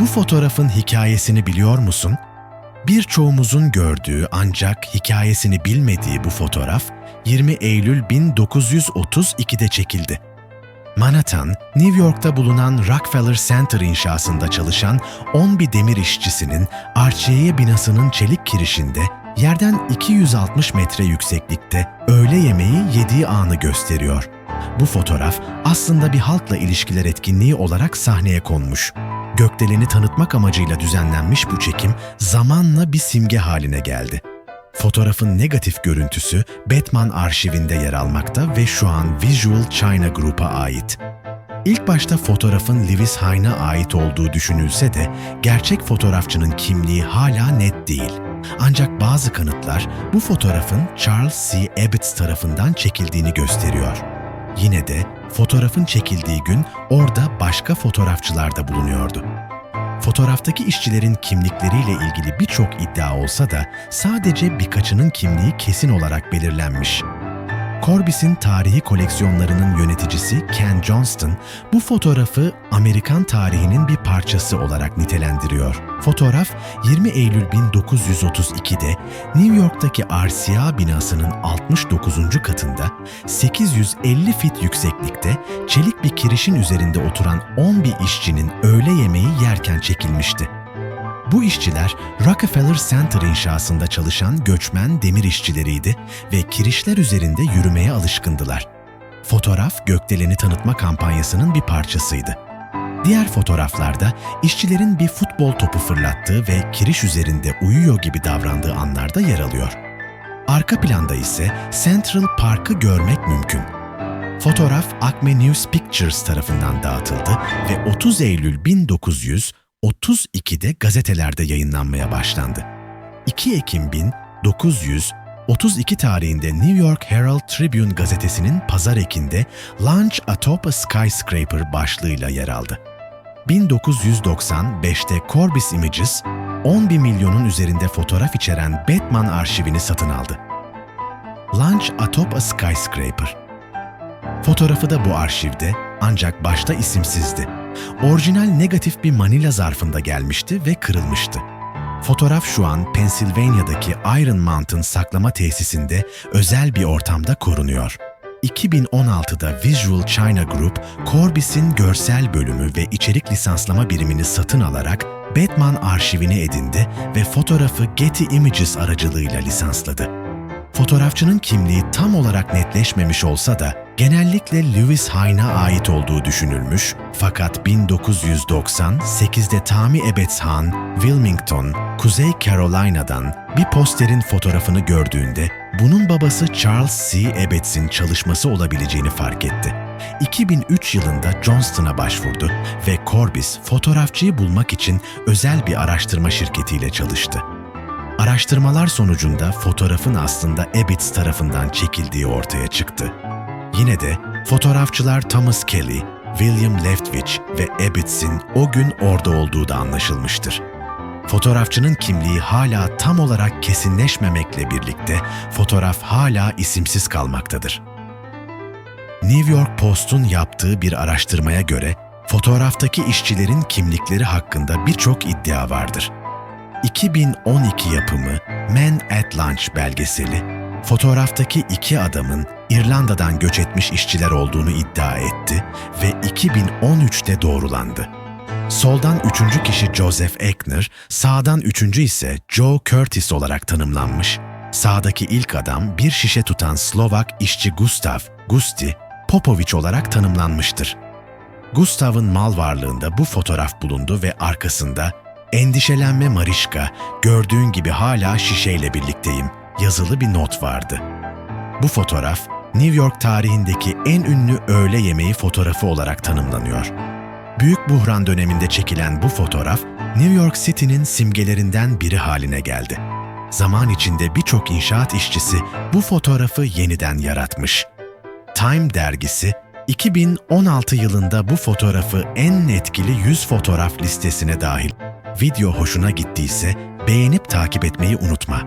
Bu fotoğrafın hikayesini biliyor musun? Birçoğumuzun gördüğü ancak hikayesini bilmediği bu fotoğraf 20 Eylül 1932'de çekildi. Manhattan, New York'ta bulunan Rockefeller Center inşasında çalışan 11 demir işçisinin Arçiye binasının çelik kirişinde yerden 260 metre yükseklikte öğle yemeği yediği anı gösteriyor. Bu fotoğraf aslında bir halkla ilişkiler etkinliği olarak sahneye konmuş. Gökdeleni tanıtmak amacıyla düzenlenmiş bu çekim zamanla bir simge haline geldi. Fotoğrafın negatif görüntüsü Batman arşivinde yer almakta ve şu an Visual China Group'a ait. İlk başta fotoğrafın Lewis Hine'a ait olduğu düşünülse de gerçek fotoğrafçının kimliği hala net değil. Ancak bazı kanıtlar bu fotoğrafın Charles C. Abbott tarafından çekildiğini gösteriyor. Yine de fotoğrafın çekildiği gün orada başka fotoğrafçılar da bulunuyordu. Fotoğraftaki işçilerin kimlikleriyle ilgili birçok iddia olsa da sadece birkaçının kimliği kesin olarak belirlenmiş. Corbis'in tarihi koleksiyonlarının yöneticisi Ken Johnston bu fotoğrafı Amerikan tarihinin bir parçası olarak nitelendiriyor. Fotoğraf 20 Eylül 1932'de New York'taki RCA binasının 69. katında 850 fit yükseklikte çelik bir kirişin üzerinde oturan 11 işçinin öğle yemeği yerken çekilmişti. Bu işçiler Rockefeller Center inşasında çalışan göçmen demir işçileriydi ve kirişler üzerinde yürümeye alışkındılar. Fotoğraf gökdeleni tanıtma kampanyasının bir parçasıydı. Diğer fotoğraflarda işçilerin bir futbol topu fırlattığı ve kiriş üzerinde uyuyor gibi davrandığı anlarda yer alıyor. Arka planda ise Central Park'ı görmek mümkün. Fotoğraf Acme News Pictures tarafından dağıtıldı ve 30 Eylül 1900 32'de gazetelerde yayınlanmaya başlandı. 2 Ekim 1932 tarihinde New York Herald Tribune gazetesinin pazar ekinde Launch Atop a Skyscraper başlığıyla yer aldı. 1995'te Corbis Images, 11 milyonun üzerinde fotoğraf içeren Batman arşivini satın aldı. Launch Atop a Skyscraper Fotoğrafı da bu arşivde ancak başta isimsizdi. Orijinal negatif bir Manila zarfında gelmişti ve kırılmıştı. Fotoğraf şu an Pennsylvania'daki Iron Mountain saklama tesisinde özel bir ortamda korunuyor. 2016'da Visual China Group, Corbis'in görsel bölümü ve içerik lisanslama birimini satın alarak Batman arşivini edindi ve fotoğrafı Getty Images aracılığıyla lisansladı. Fotoğrafçının kimliği tam olarak netleşmemiş olsa da genellikle Lewis Hine'a ait olduğu düşünülmüş fakat 1998'de Tommy Ebbets Wilmington, Kuzey Carolina'dan bir posterin fotoğrafını gördüğünde bunun babası Charles C. Ebbets'in çalışması olabileceğini fark etti. 2003 yılında Johnston'a başvurdu ve Corbis fotoğrafçıyı bulmak için özel bir araştırma şirketiyle çalıştı. Araştırmalar sonucunda fotoğrafın aslında Ebbets tarafından çekildiği ortaya çıktı. Yine de fotoğrafçılar Thomas Kelly, William Leftwich ve Ebbets'in o gün orada olduğu da anlaşılmıştır. Fotoğrafçının kimliği hala tam olarak kesinleşmemekle birlikte fotoğraf hala isimsiz kalmaktadır. New York Post'un yaptığı bir araştırmaya göre fotoğraftaki işçilerin kimlikleri hakkında birçok iddia vardır. 2012 yapımı Men at Lunch belgeseli, fotoğraftaki iki adamın İrlanda'dan göç etmiş işçiler olduğunu iddia etti ve 2013'te doğrulandı. Soldan üçüncü kişi Joseph Ekner, sağdan üçüncü ise Joe Curtis olarak tanımlanmış. Sağdaki ilk adam bir şişe tutan Slovak işçi Gustav, Gusti, Popovic olarak tanımlanmıştır. Gustav'ın mal varlığında bu fotoğraf bulundu ve arkasında Endişelenme Marişka, gördüğün gibi hala şişeyle birlikteyim yazılı bir not vardı. Bu fotoğraf, New York tarihindeki en ünlü öğle yemeği fotoğrafı olarak tanımlanıyor. Büyük buhran döneminde çekilen bu fotoğraf, New York City'nin simgelerinden biri haline geldi. Zaman içinde birçok inşaat işçisi bu fotoğrafı yeniden yaratmış. Time dergisi 2016 yılında bu fotoğrafı en etkili 100 fotoğraf listesine dahil. Video hoşuna gittiyse beğenip takip etmeyi unutma.